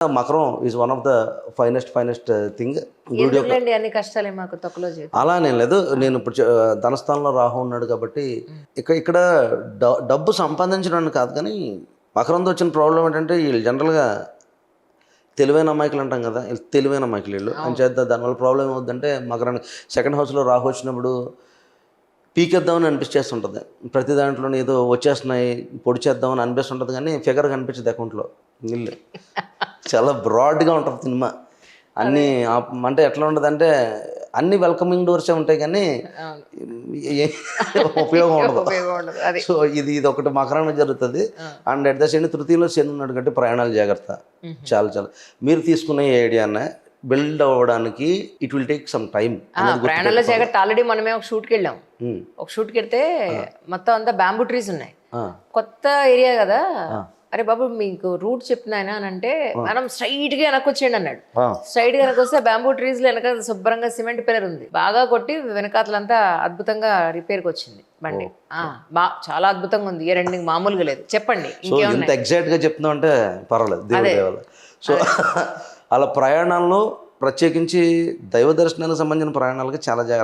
మకరం is one of the finest finest thing అన్ని కష్టాలే మాకు అలా నేను లేదు. నేను ఇప్పుడు ధనస్థానంలో రాహు ఉన్నాడు కాబట్టి ఇక్కడ ఇక్కడ డబ్బు సంపాదించడానికి కాదు కానీ మకరంతో వచ్చిన ప్రాబ్లం ఏంటంటే వీళ్ళు జనరల్గా తెలివైన అమాయకులు అంటాం కదా. తెలివైన అమాయకులు వీళ్ళు. అని చేద్దాం దానివల్ల ప్రాబ్లం ఏమవుతుందంటే మకరానికి సెకండ్ హౌస్లో రాహు వచ్చినప్పుడు పీకేద్దామని అనిపించేస్తుంటుంది ప్రతి దాంట్లో ఏదో వచ్చేస్తున్నాయి పొడి చేద్దామని అనిపిస్తుంటుంది కానీ ఫిగర్ కనిపించదు అకౌంట్లో నీళ్ళు చాలా బ్రాడ్గా ఉంటుంది సినిమా. అన్నీ అంటే ఎట్లా ఉంటుంది అంటే అన్ని వెల్కమింగ్ డోర్సే ఉంటాయి కానీ ఉపయోగం ఉండదు. ఉండదు సో ఇది ఇది ఒకటి మకరానికి జరుగుతుంది అండ్ అట్ ద శని తృతీయలో శని ఉన్నాడు కంటే ప్రయాణాలు జాగ్రత్త. చాలా చాలా. మీరు తీసుకునే ఐడియానే బిల్డ్ అవ్వడానికి it will take some time ఆ, ప్రయాణంలో జాగ్రత్త. ఆల్రెడీ మనమే ఒక షూట్కి వెళ్ళాం. ఒక షూట్కి వెళ్తే మొత్తం అంతా బ్యాంబూ ట్రీస్ ఉన్నాయి. కొత్త ఏరియా కదా. అరే బాబు మీకు రూట్ చెప్పిన ఆయన అని అంటే మనం స్ట్రైట్గా వెనక్కి వచ్చేయండి అన్నాడు. స్ట్రైట్గా వెనక్కి వస్తే బ్యాంబూ ట్రీస్లో వెనక శుభ్రంగా సిమెంట్ పిల్లర్ ఉంది. బాగా కొట్టి వెనకాతలంతా అద్భుతంగా రిపేర్కి వచ్చింది బండి. ఆ, బా చాలా అద్భుతంగా ఉంది. ఏ రెండింగ్ మామూలుగా లేదు. చెప్పండి ఇంత ఎగ్జాక్ట్గా చెప్తున్నాం అంటే పర్వాలేదు. సో అలా ప్రయాణాల్లో ప్రత్యేకించి దైవ దర్శనానికి సంబంధించిన ప్రయాణాలకి చాలా జాగ్రత్త